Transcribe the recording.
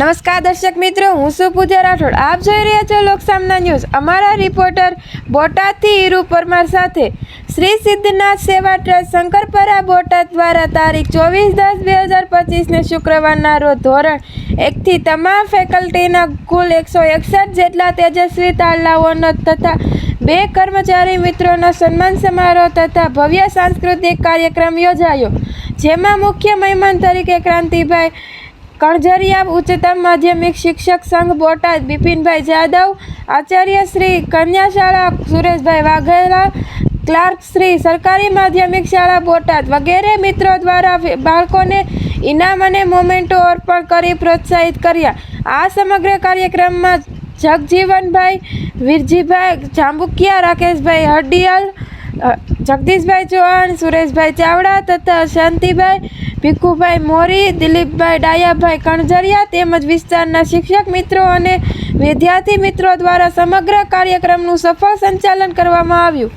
નમસ્કાર દર્શક મિત્રો, હું છું પૂજા રાઠોડ. આપ જોઈ રહ્યા છો લોકસામના ન્યૂઝ. અમારા રિપોર્ટર બોટાદથી ઈરુ પરમાર સાથે. શ્રી સિદ્ધનાથ સેવા ટ્રસ્ટ શંકરપરા બોટાદ દ્વારા તારીખ ચોવીસ દસ બે હજાર પચીસને શુક્રવારના રોજ ધોરણ એકથી તમામ ફેકલ્ટીના કુલ એકસો એકસઠ જેટલા તેજસ્વી તાલાઓનો તથા બે કર્મચારી મિત્રોનો સન્માન સમારોહ તથા ભવ્ય સાંસ્કૃતિક કાર્યક્રમ યોજાયો. જેમાં મુખ્ય મહેમાન તરીકે ક્રાંતિભાઈ કણઝરિયા ઉચ્ચતમ માધ્યમિક શિક્ષક સંઘ બોટાદ બિપિનભાઈ જાદવ, આચાર્ય શ્રી કન્યા સુરેશભાઈ વાઘેલા, ક્લાર્ક શ્રી સરકારી માધ્યમિક શાળા બોટાદ વગેરે મિત્રો દ્વારા બાળકોને ઇનામ અને મોમેન્ટો અર્પણ કરી પ્રોત્સાહિત કર્યા. આ સમગ્ર કાર્યક્રમમાં જગજીવનભાઈ, વીરજીભાઈ જાંબુકિયા, રાકેશભાઈ હડિયાલ જગદીશભાઈ ચૌહાણ, સુરેશભાઈ ચાવડા તથા શાંતિભાઈ ભીખુભાઈ મોરી, દિલીપભાઈ ડાયાભાઈ કણઝરિયા તેમજ વિસ્તારના શિક્ષક મિત્રો અને વિદ્યાર્થી મિત્રો દ્વારા સમગ્ર કાર્યક્રમનું સફળ સંચાલન કરવામાં આવ્યું.